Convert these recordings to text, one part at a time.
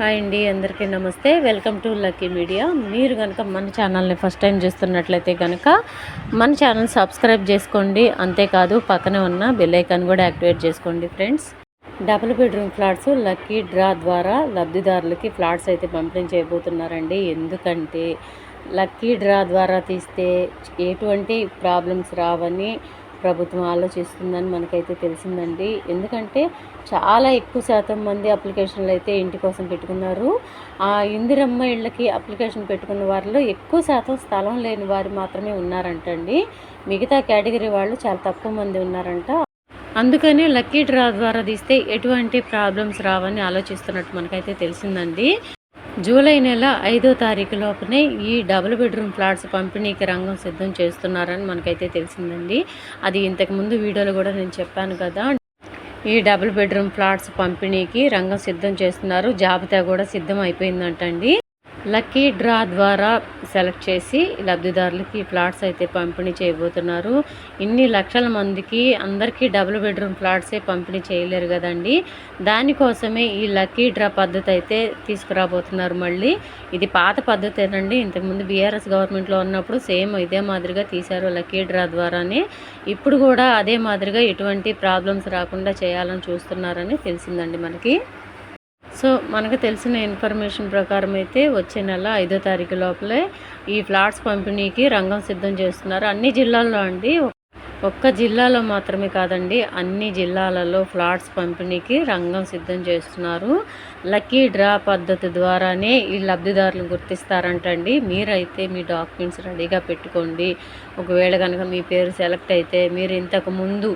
Hi అండి అందరికీ నమస్తే. Welcome to lucky media. మీరు కనుక మన ఛానల్ని ఫస్ట్ టైం చూస్తున్నట్లయితే కనుక మన ఛానల్ సబ్స్క్రైబ్ చేసుకోండి. అంతేకాదు పక్కనే ఉన్న బెల్ ఐకాన్ కూడా యాక్టివేట్ చేసుకోండి friends. Double bedroom flats lucky draw ద్వారా లబ్ధిదారులకి ఫ్లాట్స్ అయితే పంపిణీ చేయబోతున్నారండి. ఎందుకంటే లక్కీ డ్రా ద్వారా తీస్తే ఎటువంటి ప్రాబ్లమ్స్ రావని ప్రభుత్వం ఆలోచిస్తుందని మనకైతే తెలిసిందండి. ఎందుకంటే చాలా ఎక్కువ శాతం మంది అప్లికేషన్లు అయితే ఇంటి కోసం పెట్టుకున్నారు. ఆ ఇందిరమ్మ ఇళ్ళకి అప్లికేషన్ పెట్టుకున్న వారిలో ఎక్కువ శాతం స్థలం లేని వారు మాత్రమే ఉన్నారంటండి. మిగతా కేటగిరీ వాళ్ళు చాలా తక్కువ మంది ఉన్నారంట. అందుకనే లక్కీ డ్రా ద్వారా తీస్తే ఎటువంటి ప్రాబ్లమ్స్ రావని ఆలోచిస్తున్నట్టు మనకైతే తెలిసిందండి. జూలై నెల ఐదో తారీఖు లోపునే ఈ డబుల్ బెడ్రూమ్ ఫ్లాట్స్ పంపిణీకి రంగం సిద్ధం చేస్తున్నారని మనకైతే తెలిసిందండి. అది ఇంతకుముందు వీడియోలో కూడా నేను చెప్పాను కదా. ఈ డబుల్ బెడ్రూమ్ ఫ్లాట్స్ పంపిణీకి రంగం సిద్ధం చేస్తున్నారు. జాబితా కూడా సిద్ధం అయిపోయిందంటండి. లక్కీ డ్రా ద్వారా సెలెక్ట్ చేసి లబ్ధిదారులకి ఫ్లాట్స్ అయితే పంపిణీ చేయబోతున్నారు. ఇన్ని లక్షల మందికి అందరికీ డబుల్ బెడ్రూమ్ ఫ్లాట్సే పంపిణీ చేయలేరు కదండి. దానికోసమే ఈ లక్కీ డ్రా పద్ధతి అయితే తీసుకురాబోతున్నారు మళ్ళీ. ఇది పాత పద్ధతేనండి. ఇంతకుముందు బీఆర్ఎస్ గవర్నమెంట్లో ఉన్నప్పుడు సేమ్ ఇదే మాదిరిగా తీశారు లక్కీ డ్రా ద్వారానే. ఇప్పుడు కూడా అదే మాదిరిగా ఎటువంటి ప్రాబ్లమ్స్ రాకుండా చేయాలని చూస్తున్నారని తెలిసిందండి మనకి. సో మనకు తెలిసిన ఇన్ఫర్మేషన్ ప్రకారం అయితే వచ్చే నెల ఐదో తారీఖు లోపలే ఈ ఫ్లాట్స్ పంపిణీకి రంగం సిద్ధం చేస్తున్నారు. అన్ని జిల్లాల్లో అండి ఒక్క జిల్లాలో మాత్రమే కాదండి అన్ని జిల్లాలలో ఫ్లాట్స్ పంపిణీకి రంగం సిద్ధం చేస్తున్నారు. లక్కీ డ్రా పద్ధతి ద్వారానే ఈ లబ్ధిదారులు గుర్తిస్తారంటండి. మీరైతే మీ డాక్యుమెంట్స్ రెడీగా పెట్టుకోండి. ఒకవేళ కనుక మీ పేరు సెలెక్ట్ అయితే మీరు ఇంతకు ముందు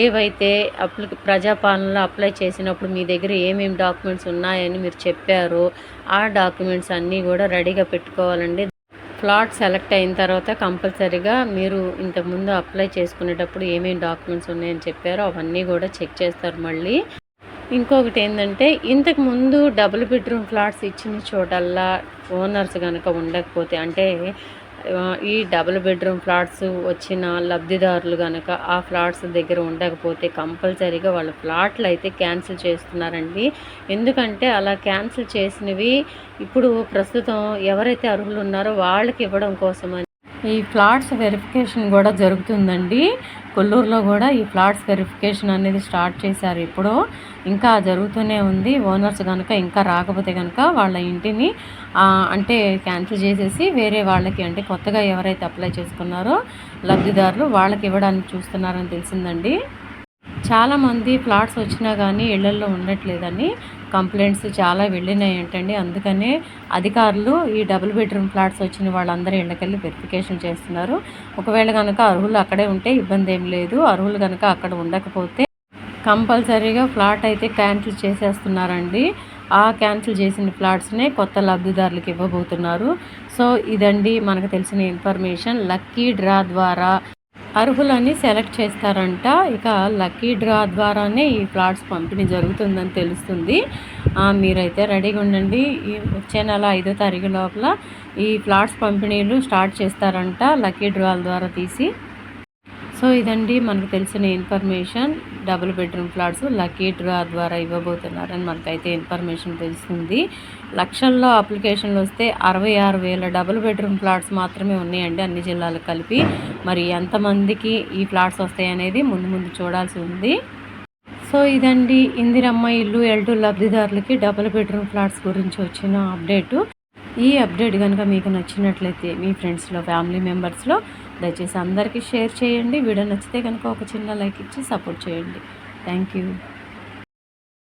ఏవైతే అప్లి ప్రజాపాలనలో అప్లై చేసినప్పుడు మీ దగ్గర ఏమేమి డాక్యుమెంట్స్ ఉన్నాయని మీరు చెప్పారో ఆ డాక్యుమెంట్స్ అన్నీ కూడా రెడీగా పెట్టుకోవాలండి. ప్లాట్ సెలెక్ట్ అయిన తర్వాత కంపల్సరీగా మీరు ఇంతకుముందు అప్లై చేసుకునేటప్పుడు ఏమేమి డాక్యుమెంట్స్ ఉన్నాయని చెప్పారో అవన్నీ కూడా చెక్ చేస్తారు మళ్ళీ. ఇంకొకటి ఏంటంటే ఇంతకు ముందు డబుల్ బెడ్రూమ్ ఫ్లాట్స్ ఇచ్చిన చోటల్లా ఓనర్స్ కనుక ఉండకపోతే అంటే ఈ డబుల్ బెడ్రూమ్ ఫ్లాట్స్ వచ్చిన లబ్ధిదారులు కనుక ఆ ఫ్లాట్స్ దగ్గర ఉండకపోతే కంపల్సరీగా వాళ్ళ ఫ్లాట్లు అయితే క్యాన్సిల్ చేస్తున్నారండి. ఎందుకంటే అలా క్యాన్సిల్ చేసినవి ఇప్పుడు ప్రస్తుతం ఎవరైతే అర్హులు ఉన్నారో వాళ్ళకి ఇవ్వడం కోసమని ఈ ఫ్లాట్స్ వెరిఫికేషన్ కూడా జరుగుతుందండి. కొల్లూరులో కూడా ఈ ఫ్లాట్స్ వెరిఫికేషన్ అనేది స్టార్ట్ చేశారు ఇప్పుడు ఇంకా జరుగుతూనే ఉంది. ఓనర్స్ కనుక ఇంకా రాకపోతే కనుక వాళ్ళ ఇంటిని అంటే క్యాన్సిల్ చేసేసి వేరే వాళ్ళకి అంటే కొత్తగా ఎవరైతే అప్లై చేసుకున్నారో లబ్ధిదారులు వాళ్ళకి ఇవ్వడానికి చూస్తున్నారని తెలిసిందండి. చాలామంది ఫ్లాట్స్ వచ్చినా కానీ ఇళ్ళల్లో ఉండట్లేదని కంప్లైంట్స్ చాలా వెళ్ళినాయి ఏంటండి. అందుకనే అధికారులు ఈ డబుల్ బెడ్రూమ్ ఫ్లాట్స్ వచ్చిన వాళ్ళందరూ ఇళ్ళకెళ్ళి వెరిఫికేషన్ చేస్తున్నారు. ఒకవేళ కనుక అర్హులు అక్కడే ఉంటే ఇబ్బంది ఏం లేదు. అర్హులు కనుక అక్కడ ఉండకపోతే కంపల్సరీగా ఫ్లాట్ అయితే క్యాన్సిల్ చేసేస్తున్నారండి. ఆ క్యాన్సిల్ చేసిన ఫ్లాట్స్నే కొత్త లబ్ధిదారులకు ఇవ్వబోతున్నారు. సో ఇదండి మనకు తెలిసిన ఇన్ఫర్మేషన్. లక్కీ డ్రా ద్వారా అర్హులని సెలెక్ట్ చేస్తారంట. ఇక లక్కీ డ్రా ద్వారానే ఈ ఫ్లాట్స్ పంపిణీ జరుగుతుందని తెలుస్తుంది. మీరైతే రెడీగా ఉండండి. ఈ వచ్చే నెల ఐదో తారీఖు లోపల ఈ ఫ్లాట్స్ పంపిణీలు స్టార్ట్ చేస్తారంట లక్కీ డ్రాల ద్వారా తీసి. సో ఇదండి మనకు తెలిసిన information double bedroom flats lucky draw ద్వారా ఇవ్వబోతున్నారని మనకైతే ఇన్ఫర్మేషన్ తెలుస్తుంది. లక్షల్లో అప్లికేషన్లు వస్తే అరవై ఆరు వేల డబుల్ బెడ్రూమ్ ఫ్లాట్స్ మాత్రమే ఉన్నాయండి అన్ని జిల్లాలు కలిపి. మరి ఎంతమందికి ఈ ఫ్లాట్స్ వస్తాయి అనేది ముందు ముందు చూడాల్సి ఉంది. సో ఇదండి ఇందిరమ్మ ఇల్లు ఎల్టు లబ్ధిదారులకి డబుల్ బెడ్రూమ్ ఫ్లాట్స్ గురించి వచ్చిన అప్డేటు ఈ అప్డేట్ కనుక మీకు నచ్చినట్లయితే మీ ఫ్రెండ్స్లో ఫ్యామిలీ మెంబర్స్లో దయచేసి అందరికీ షేర్ చేయండి. వీడియో నచ్చితే కనుక ఒక చిన్న లైక్ ఇచ్చి సపోర్ట్ చేయండి. Thank you